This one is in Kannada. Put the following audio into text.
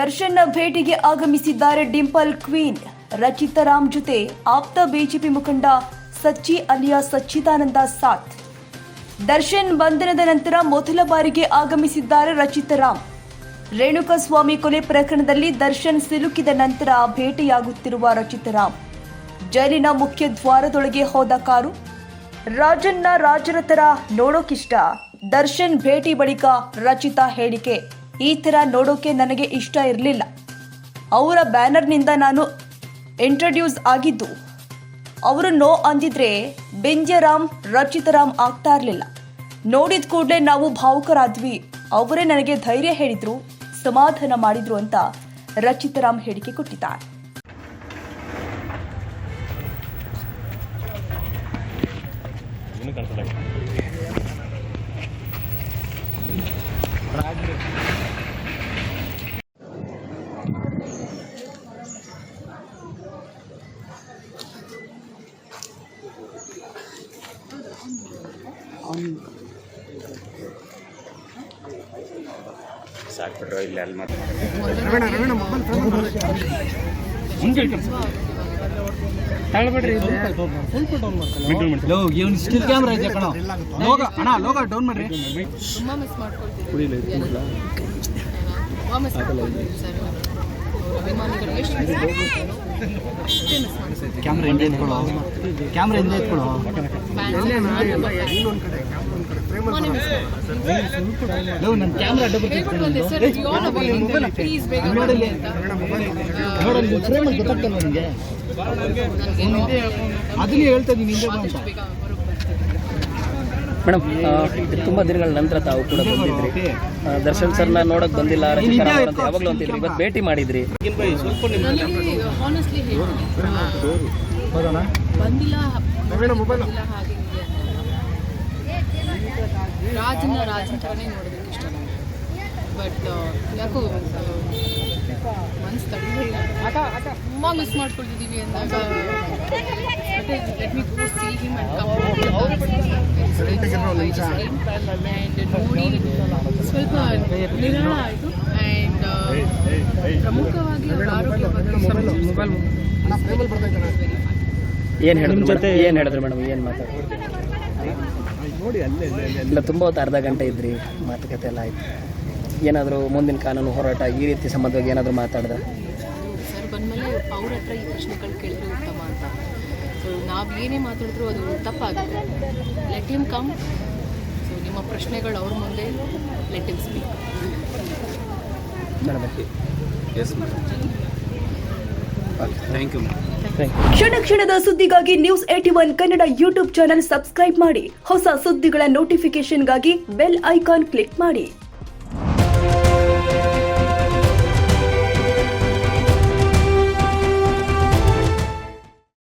ದರ್ಶನ್ನ ಭೇಟಿಗೆ ಆಗಮಿಸಿದ್ದಾರೆ ಡಿಂಪಲ್ ಕ್ವೀನ್. ರಚಿತಾ ರಾಮ್ ಜೊತೆ ಆಪ್ತ ಬಿಜೆಪಿ ಮುಖಂಡ ಸಚ್ಚಿ ಅಲಿಯಾ ಸಚ್ಚಿದಾನಂದ ಸಾಥ್. ದರ್ಶನ್ ಬಂಧನದ ನಂತರ ಮೊದಲ ಬಾರಿಗೆ ಆಗಮಿಸಿದ್ದಾರೆ ರಚಿತಾ ರಾಮ್. ರೇಣುಕಸ್ವಾಮಿ ಕೊಲೆ ಪ್ರಕರಣದಲ್ಲಿ ದರ್ಶನ್ ಸಿಲುಕಿದ ನಂತರ ಭೇಟಿಯಾಗುತ್ತಿರುವ ರಚಿತಾ ರಾಮ್. ಜೈಲಿನ ಮುಖ್ಯ ದ್ವಾರದೊಳಗೆ ಹೋದ ಕಾರು. ರಾಜನ್ನ ರಾಜರ ತರ ನೋಡೋಕಿಷ್ಟ. ದರ್ಶನ್ ಭೇಟಿ ಬಳಿಕ ರಚಿತಾ ಹೇಳಿಕೆ. ಈ ಥರ ನೋಡೋಕೆ ನನಗೆ ಇಷ್ಟ ಇರಲಿಲ್ಲ. ಅವರ ಬ್ಯಾನರ್ನಿಂದ ನಾನು ಇಂಟ್ರಡ್ಯೂಸ್ ಆಗಿದ್ದು, ಅವರು ನೋ ಅಂದಿದ್ರೆ ಬೆಂಜರಾಮ್ ರಚಿತರಾಮ್ ಆಗ್ತಾ ಇರಲಿಲ್ಲ. ನೋಡಿದ ಕೂಡಲೇ ನಾವು ಭಾವುಕರಾದ್ವಿ. ಅವರೇ ನನಗೆ ಧೈರ್ಯ ಹೇಳಿದ್ರು, ಸಮಾಧಾನ ಮಾಡಿದ್ರು ಅಂತ ರಚಿತರಾಮ್ ಹೇಳಿಕೆ ಕೊಟ್ಟಿದ್ದಾರೆ. ಸಾಕ್ಬಿಟ್ರು ಇಲ್ಲ ಅಲ್ಲಿ ಮತ್ತೆ ಇವನ್ ಸ್ಟಿಲ್ ಕ್ಯಾಮ್ರಾ ಇದೆ ಅಣ್ಣ ಡೌನ್ ಮಿಸ್ ಕ್ಯಾಮ್ರಾ ಹಿಂದೆ ಎತ್ಕೊಳ್ಳೋ ಕ್ಯಾಮ್ರಾ ಹಿಂದೆ ಎತ್ಕೊಳ್ಳೋ ನನ್ನ ಕ್ಯಾಮ್ರಾ ಅಡ್ಡ ನೋಡಲ್ಲಿ. ನೋಡಲ್ಲಿ ಗೊತ್ತಾಗ್ತಲ್ಲ ನನಗೆ ಅದನ್ನೇ ಹೇಳ್ತಾ ಇದ್ದೀನಿ ಹಿಂದೆ ಅಂತ. ಮೇಡಮ್ ತುಂಬಾ ದಿನಗಳ ನಂತರ ತಾವು ಕೂಡ ಬಂದಿದ್ರಿ. ದರ್ಶನ್ ಸರ್ನ ನೋಡಕ್ ಬಂದಿಲ್ಲ ಯಾವಾಗಲೂ ಅಂತಿದ್ರಿ. ಇವತ್ತು ಭೇಟಿ ಮಾಡಿದ್ರಿ. ರಾಜನ ರಾಜನ ಥರನೇ ನೋಡೋದಕ್ಕೆ ಇಷ್ಟ ಬಟ್ ಯಾಕೋ ಮನ್ಸು ತಡೆದಿಲ್ಲ ತುಂಬ ಮಿಸ್ ಮಾಡ್ಕೊಳ್ತಿದ್ದೀವಿ ಅಂದಾಗ let me go see him and ನೋಡಿ ಸ್ವಲ್ಪ ನಿರಾಳ ಆಯಿತು. ಆ್ಯಂಡ್ ಪ್ರಮುಖವಾಗಿ ಅವ್ರ ಆರೋಗ್ಯ ಬಗ್ಗೆ ಮೊಬೈಲ್ ಏನ್ ಹೇಳಿದ್ರು ಜೊತೆ ಏನ್ ಹೇಳಿದ್ರು ಮೇಡಮ್? ಏನ್ ಮಾತಾಡ್ತಾರೆ ಇಲ್ಲ ತುಂಬಾ ಹೊತ್ತು ಅರ್ಧ ಗಂಟೆ ಇದ್ರಿ ಮಾತುಕತೆ ಎಲ್ಲ ಆಯ್ತು. ಏನಾದರೂ ಮುಂದಿನ ಕಾನೂನು ಹೋರಾಟ ಈ ರೀತಿ ಸಂಬಂಧವಾಗಿ ಏನಾದರೂ ಮಾತಾಡಿದ್ರೆ ಬಂದಮೇಲೆ ಅವ್ರ ಹತ್ರ ಈ ಪ್ರಶ್ನೆಗಳು ಕೇಳಿದ್ರೆ ಉತ್ತಮ ಅಂತ. ಸೊ ನಾವು ಏನೇ ಮಾತಾಡಿದ್ರು ಅದು ತಪ್ಪಾಗುತ್ತೆ. ಲೆಟ್ ಹಿಮ್ ಕಮ್ ಸೊ ನಿಮ್ಮ ಪ್ರಶ್ನೆಗಳು ಅವ್ರ ಮುಂದೆ. Let him speak madam thank you ಕ್ಷಣ ಕ್ಷಣದ ಸುದ್ದಿಗಾಗಿ news eighty one Kannada YouTube channel subscribe ಮಾಡಿ. ಹೊಸ ಸುದ್ದಿಗಳ ನೋಟಿಫಿಕೇಶನ್ಗಾಗಿ ಬೆಲ್ ಐಕಾನ್ ಕ್ಲಿಕ್ ಮಾಡಿ.